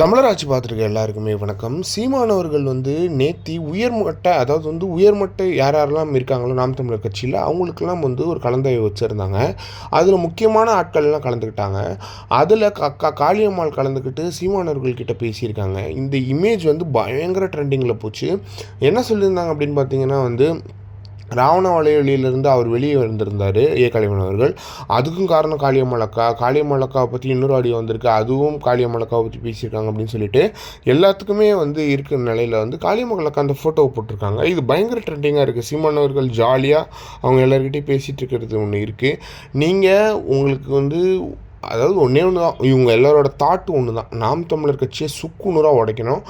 தமிழராட்சி பார்த்துருக்க எல்லாருக்குமே வணக்கம். சீமானவர்கள் வந்து நேத்தி உயர்மட்ட அதாவது வந்து உயர்மட்ட யார் யாரெல்லாம் இருக்காங்களோ நாம் தமிழர் கட்சியில் அவங்களுக்கெல்லாம் வந்து ஒரு கலந்தாய்வு வச்சுருந்தாங்க. அதில் முக்கியமான ஆட்கள்லாம் கலந்துக்கிட்டாங்க. அதில் க க காளியம்மாள் கலந்துக்கிட்டு சீமானவர்கள் கிட்ட பேசியிருக்காங்க. இந்த இமேஜ் வந்து பயங்கர ட்ரெண்டிங்கில் போச்சு. என்ன சொல்லியிருந்தாங்க அப்படின்னு பார்த்தீங்கன்னா வந்து ராவண வலையொலியிலிருந்து அவர் வெளியே வந்திருந்தார் ஏ கலைவன் அவர்கள். அதுக்கும் காரணம் காளியம்மாள் அக்கா பற்றி இன்னொரு ஆடியோ வந்திருக்கு. அதுவும் காளியம்மாள் பற்றி பேசியிருக்காங்க அப்படின்னு சொல்லிட்டு எல்லாத்துக்குமே வந்து இருக்கிற நிலையில் வந்து காளியம்மாள் அந்த ஃபோட்டோவை போட்டிருக்காங்க. இது பயங்கர ட்ரெண்டிங்காக இருக்குது சீமான் அவர்கள் ஜாலியாக அவங்க எல்லாருக்கிட்டையும் பேசிகிட்டு இருக்கிறது ஒன்று இருக்குது நீங்கள் உங்களுக்கு வந்து அதாவது ஒன்றே ஒன்று தான். இவங்க எல்லாரோட தாட்டு ஒன்று தான். நாம் தமிழர் கட்சியை சுக்கு நூறாக உடைக்கணும்.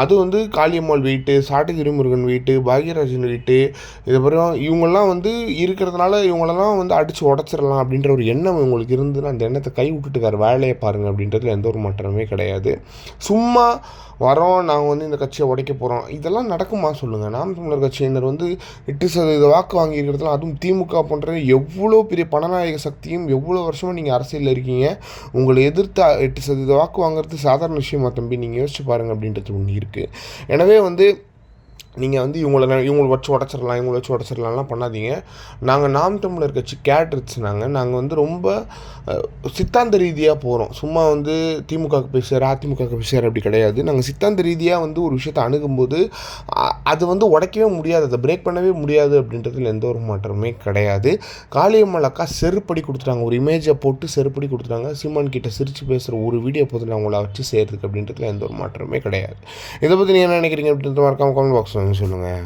அது வந்து காளியம்மாள் வீட்டு சாட்டு முருகன் வீட்டு பாக்யராஜன் வீட்டு இதுக்கப்புறம் இவங்கெல்லாம் வந்து இருக்கிறதுனால இவங்களெல்லாம் வந்து அடித்து உடச்சிடலாம் அப்படின்ற ஒரு எண்ணம் இவங்களுக்கு இருந்துன்னா அந்த எண்ணத்தை கை விட்டுட்டுக்கார் வேலையை பாருங்கள் அப்படின்றதுல எந்த ஒரு மாற்றமே கிடையாது. சும்மா வரோம் நாங்கள் வந்து இந்த கட்சியை உடைக்க போகிறோம் இதெல்லாம் நடக்குமா சொல்லுங்கள் நாம் தமிழர் கட்சியினர் வந்து எட்டு சதவீத வாக்கு வாங்கியிருக்கிறதுலாம் அதுவும் திமுக போன்ற எவ்வளோ பெரிய பணநாயக சக்தியும் எவ்வளோ வருஷமாக நீங்கள் அரசியலில் இருக்கீங்க? உங்களை எதிர்த்து எட்டு சதவீத வாக்கு வாங்குறது சாதாரண விஷயமா தம்பி நீங்கள் யோசிச்சு பாருங்கள் அப்படின்றது ஒன்று இருக்குது எனவே வந்து நீங்கள் வந்து இவங்கள இவங்களை வச்சு உடச்சிடலாம் இவங்களை வச்சு உடச்சிடலாம்லாம் பண்ணாதீங்க. நாங்கள் நாம் தமிழர் கட்சி கேட்ரிட்ஸ் நாங்கள் நாங்கள் வந்து ரொம்ப சித்தாந்த ரீதியாக போகிறோம் சும்மா வந்து திமுகவுக்கு பேசுகிற அதிமுகவுக்கு பேசுகிற அப்படி கிடையாது. நாங்கள் சித்தாந்த ரீதியாக வந்து ஒரு விஷயத்தை அணுகும்போது அது வந்து உடைக்கவே முடியாது. அதை பிரேக் பண்ணவே முடியாது அப்படின்றதுல எந்த ஒரு மாற்றமே கிடையாது. காளியம்மாள் அக்கா செருப்படி கொடுத்துட்டாங்க. ஒரு இமேஜை போட்டு செருப்படி கொடுத்துட்டாங்க. சீமான் கிட்ட சிரித்து பேசுகிற ஒரு வீடியோ போதில் அவங்கள வச்சு செய்கிறதுக்கு அப்படின்றதுல எந்த ஒரு மாற்றமே கிடையாது. இதை பற்றி நீங்கள் என்ன நினைக்கிறீங்க அப்படின்ற மறக்காமல் கமெண்ட் பாக்ஸ் வந்து சொல்லுங்கள்